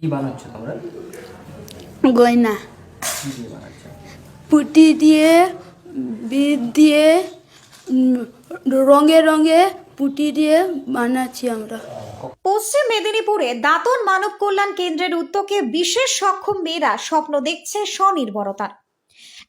কি বানাচ্ছ তোমরা? গয়না। কি দিয়ে বিদ পুঁটি দিয়ে বিট দিয়ে রঙে রঙে পুটি দিয়ে বানাচ্ছি আমরা। পশ্চিম মেদিনীপুরে দাঁতন মানব কল্যাণ কেন্দ্রের উদ্যোগে বিশেষ সক্ষম মেয়েরা স্বপ্ন দেখছে স্বনির্ভরতার।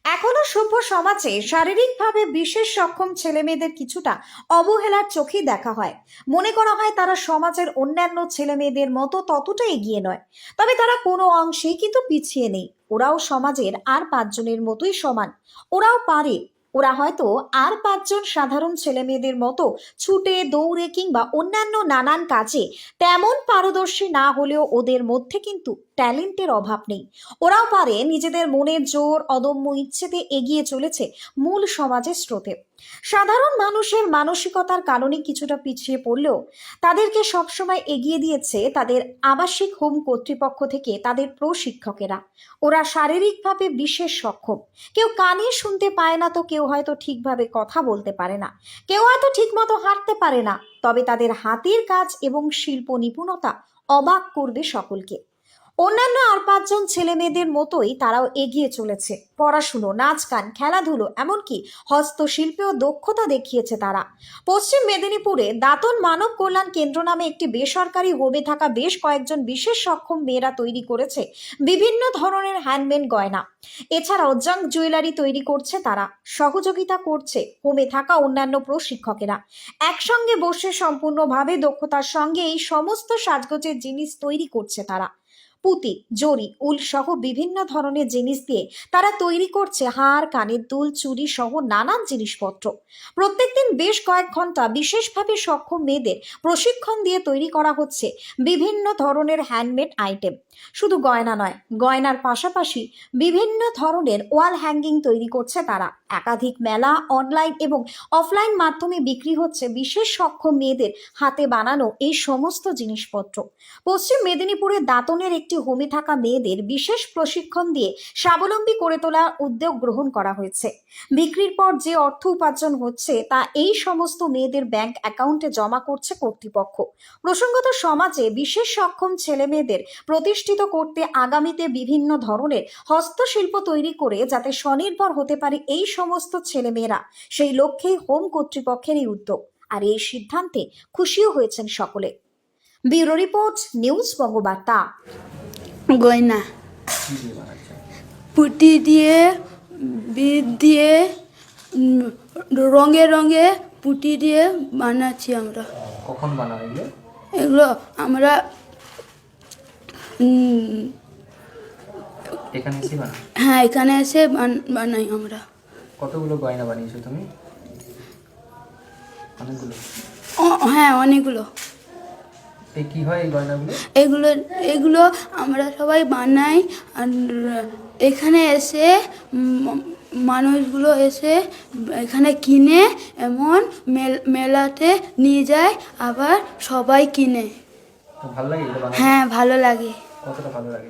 এখনও সভ্য সমাজে শারীরিকভাবে বিশেষ সক্ষম ছেলে মেয়েদের কিছুটা অবহেলার চোখেই দেখা হয়। মনে করা হয় তারা সমাজের অন্যান্য ছেলে মেয়েদের মতো ততটা এগিয়ে নয়। তবে তারা কোনো অংশেই কিন্তু পিছিয়ে নেই। ওরাও সমাজের আর পাঁচজনের মতোই সমান। ওরাও পারে। ওরা হয়তো আর পাঁচজন সাধারণ ছেলে মেয়েদের মতো ছুটে, দৌড়ে কিংবা অন্যান্য নানান কাজে তেমন পারদর্শী না হলেও ওদের মধ্যে কিন্তু ট্যালেন্টের অভাব নেই। ওরাও পারে নিজেদের মনের জোর, অদম্য ইচ্ছেতে এগিয়ে চলেছে মূল সমাজের স্রোতে। সাধারণ মানুষের মানসিকতার কারণে কিছুটা পিছিয়ে পড়লেও তাদেরকে সবসময় এগিয়ে দিয়েছে তাদের আবাসিক হোম কর্তৃপক্ষ থেকে তাদের প্রশিক্ষকেরা। ওরা শারীরিকভাবে বিশেষ সক্ষম। কেউ কানে শুনতে পায় না তো কেউ হয়তো ঠিকভাবে কথা বলতে পারে না। কেউ হয়তো ঠিকমতো হাঁটতে পারে না। তবে তাদের হাতের কাজ এবং শিল্প নিপুণতা অবাক করবে সকলকে। অন্যান্য আর পাঁচজন ছেলে মেয়েদের মতোই তারাও এগিয়ে চলেছে। পড়াশুনো নাচ গান খেলাধুলো, এমনকি হস্তশিল্পেও দক্ষতা দেখিয়েছে তারা। পশ্চিম মেদিনীপুরে দাঁতন মানব কল্যাণ কেন্দ্র নামে একটি বেসরকারি হোমে থাকা বেশ কয়েকজন বিশেষ সক্ষম মেয়েরা তৈরি করেছে বিভিন্ন ধরনের হ্যান্ডমেড গয়না। এছাড়াও জাঙ্ক জুয়েলারি তৈরি করছে তারা। সহযোগিতা করছে হোমে থাকা অন্যান্য প্রশিক্ষকেরা। একসঙ্গে বসে সম্পূর্ণভাবে দক্ষতার সঙ্গে এই সমস্ত সাজগোজের জিনিস তৈরি করছে তারা। পুঁতি, জরি, উল সহ বিভিন্ন ধরনের জিনিস দিয়ে তারা তৈরি করছে হার কানের দুল, চুরি সহ নানান জিনিসপত্র। প্রত্যেকদিন বেশ কয়েক ঘণ্টা বিশেষভাবে সক্ষম মেয়েদের প্রশিক্ষণ দিয়ে তৈরি করা হচ্ছে বিভিন্ন ধরনের হ্যান্ডমেড আইটেম। শুধু গয়না নয়, গয়নার পাশাপাশি বিভিন্ন ধরনের ওয়াল হ্যাঙ্গিং তৈরি করছে তারা। একাধিক মেলা, অনলাইন এবং অফলাইন মাধ্যমে বিক্রি হচ্ছে বিশেষ সক্ষম মেয়েদের হাতে বানানো এই সমস্ত জিনিসপত্র। পশ্চিম মেদিনীপুরের দাঁতনের একটি হোমে থাকা মেয়েদের বিশেষ প্রশিক্ষণ দিয়ে স্বাবলম্বী করে তোলার উদ্যোগ গ্রহণ করা হয়েছে। বিক্রির পর যে অর্থ উপার্জন হচ্ছে, তা এই সমস্ত মেয়েদের ব্যাংক অ্যাকাউন্টে জমা করছে কর্তৃপক্ষ। প্রসঙ্গত, সমাজে বিশেষ সক্ষম ছেলে মেয়েদের প্রতিষ্ঠিত করতে আগামীতে বিভিন্ন ধরনের হস্তশিল্প তৈরি করে যাতে স্বনির্ভর হতে পারে এই সমস্ত ছেলেমেয়েরা, সেই লক্ষ্যেই হোম কর্তৃপক্ষের এই উদ্যোগ। আর এই সিদ্ধান্তে খুশিও হয়েছেন সকলে। Bureau report news Bangabarta. গয়না। পুঁটি দিয়ে বিট দিয়ে রঙে রঙে পুঁটি দিয়ে বানাচ্ছি আমরা। কখন বানাও এগুলো? এগুলো আমরা এখানে এসে বানাও। হ্যাঁ এখানে এসে বান- বানাই আমরা। কতগুলো গয়না বানিয়েছো তুমি? অনেকগুলো হ্যাঁ অনেকগুলো। কি হয় এই গয়নাগুলো? এগুলো এগুলো আমরা সবাই বানাই আর এখানে এসে মানুষগুলো এসে এখানে কিনে এমন মেল- মেলাতে নিয়ে যায় আবার সবাই কিনে। ভালো লাগে হ্যাঁ ভালো লাগে। কতটা ভালো লাগে?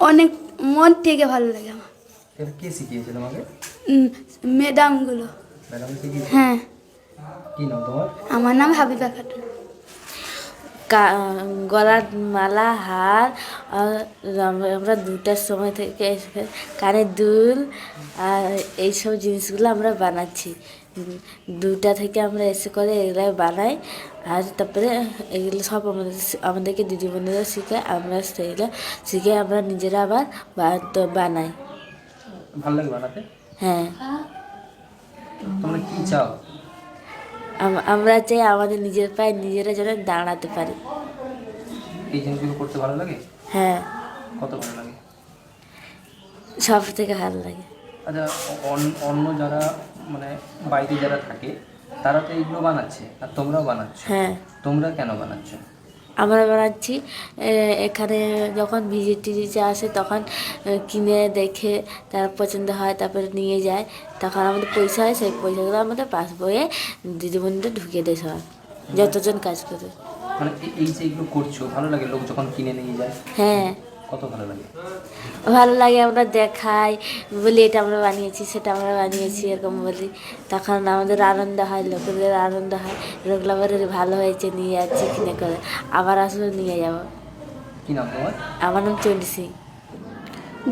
অনেক মন থেকে ভালো লাগে আমার। কে শিখিয়েছে তোমাকে ম্যাডামগুলো। ম্যাডাম শিখিয়েছে? হ্যাঁ। কি নাম তোমার? আমার নাম হাবিবা খাতুন। গলার মালা হার আমরা- দুটার সময় থেকে এসে কানের দুল আর এইসব জিনিসগুলো আমরা বানাচ্ছি। দুটা থেকে আমরা এসে করে এগুলো বানাই আর তারপরে এগুলো সব আমাদের আমাদেরকে দিদিমণিরা শিখে আমরা সেইগুলো শিখে আমরা নিজেরা আবার বানাই। ভালো লাগে বানাতে? হ্যাঁ। তোমরা কি চাও? আমরা চাই আমাদের নিজের পায়ে নিজেরা যেন দাঁড়াতে পারি। এই জিনিসগুলো করতে ভালো লাগে? হ্যাঁ। কত ভালো লাগে? সব থেকে ভালো লাগে। আচ্ছা অন- অন্য যারা মানে বাইরে যারা থাকে তারা তো এইগুলো বানাচ্ছে আর তোমরাও বানাচ্ছ। হ্যাঁ। তোমরা কেন বানাচ্ছ? আমরা বানাচ্ছি এখানে যখন ভিজিট টিজিটে আসে তখন কিনে দেখে তার পছন্দ হয় তারপরে নিয়ে যায়। তখন আমাদের পয়সা হয় সেই পয়সাগুলো আমাদের পাসবইয়ে দিদিমণিটা ঢুকিয়ে দেয় সব যতজন কাজ করে। মানে এই যে এগুলো করছ ভালো লাগে লোক যখন কিনে নিয়ে যায়। হ্যাঁ। কত ভালো লাগে? ভালো লাগে আমরা দেখাই বলি এটা আমরা বানিয়েছি সেটা আমরা বানিয়েছি এরকম বলি। তখন আমাদের আনন্দ হয় লোকেদের আনন্দ হয় আবার ভালো হয়েছে নিয়ে যাচ্ছি কিনে করে। আবার আসলে নিয়ে যাব। কি নাম তোমার? আমার নাম চন্ডী সিং।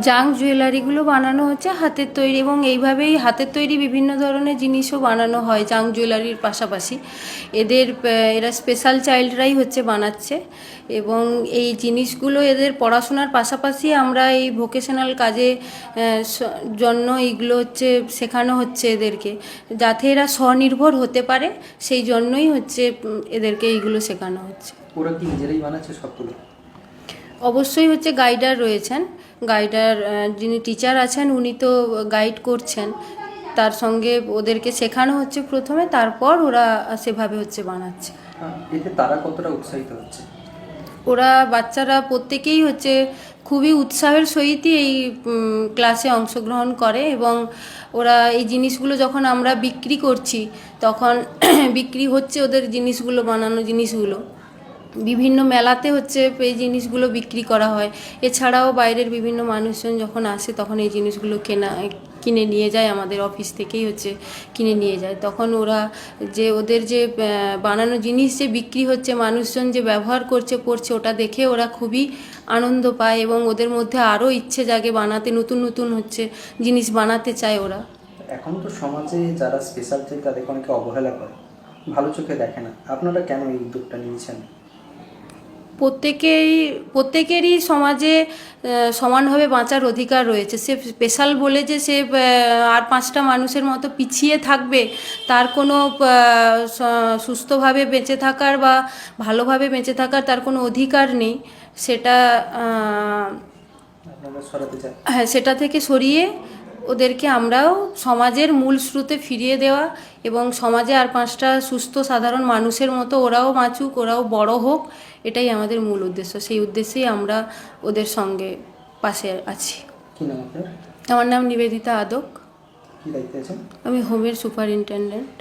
জাং জুয়েলারিগুলো বানানো হচ্ছে হাতের তৈরি এবং এইভাবেই হাতের তৈরি বিভিন্ন ধরনের জিনিসও বানানো হয় জাং জুয়েলারির পাশাপাশি। এদের এরা স্পেশাল চাইল্ডরাই হচ্ছে বানাচ্ছে এবং এই জিনিসগুলো এদের পড়াশোনার পাশাপাশি আমরা এই ভোকেশনাল কাজে জন্য এইগুলো হচ্ছে শেখানো হচ্ছে এদেরকে যাতে এরা স্বনির্ভর হতে পারে, সেই জন্যই হচ্ছে এদেরকে এইগুলো শেখানো হচ্ছে। ওরা কি নিজেরাই বানাচ্ছে সবগুলো? অবশ্যই হচ্ছে গাইডার রয়েছেন। গাইডার যিনি টিচার আছেন উনি তো গাইড করছেন। তার সঙ্গে ওদেরকে শেখানো হচ্ছে প্রথমে তারপর ওরা সেভাবে হচ্ছে বানাচ্ছে। এতে তারা কতটা উৎসাহিত হচ্ছে? ওরা বাচ্চারা প্রত্যেকেই হচ্ছে খুবই উৎসাহের সহিতই এই ক্লাসে অংশগ্রহণ করে এবং ওরা এই জিনিসগুলো যখন আমরা বিক্রি করছি তখন বিক্রি হচ্ছে ওদের জিনিসগুলো বানানো জিনিসগুলো। বিভিন্ন মেলাতে হচ্ছে এই জিনিসগুলো বিক্রি করা হয়। এছাড়াও বাইরের বিভিন্ন মানুষজন যখন আসে তখন এই জিনিসগুলো কেনা, কিনে নিয়ে যায়, আমাদের অফিস থেকেই হচ্ছে কিনে নিয়ে যায়। তখন ওরা যে ওদের যে বানানো জিনিস যে বিক্রি হচ্ছে, মানুষজন যে ব্যবহার করছে, পড়ছে, ওটা দেখে ওরা খুবই আনন্দ পায় এবং ওদের মধ্যে আরও ইচ্ছে জাগে বানাতে, নতুন নতুন হচ্ছে জিনিস বানাতে চায় ওরা। এখন তো সমাজে যারা স্পেশাল চাই তাদেরকে অনেকে অবহেলা করে। ভালো চোখে দেখে না। আপনারা কেন এই উদ্যোগটা নিয়েছেন? প্রত্যেকেই প্রত্যেকেরই সমাজে সমানভাবে বাঁচার অধিকার রয়েছে। সে স্পেশাল বলে যে সে আর পাঁচটা মানুষের মতো পিছিয়ে থাকবে তার কোনো সুস্থভাবে বেঁচে থাকার বা ভালোভাবে বেঁচে থাকার তার কোনো অধিকার নেই। সেটা হ্যাঁ সেটা থেকে সরিয়ে ওদেরকে আমরাও সমাজের মূল স্রোতে ফিরিয়ে দেওয়া এবং সমাজে আর পাঁচটা সুস্থ সাধারণ মানুষের মতো ওরাও বাঁচুক ওরাও বড় হোক এটাই আমাদের মূল উদ্দেশ্য। সেই উদ্দেশ্যেই আমরা ওদের সঙ্গে পাশে আছি। আমার নাম নিবেদিতা আদক। আমি হোমের সুপারিনটেন্ডেন্ট।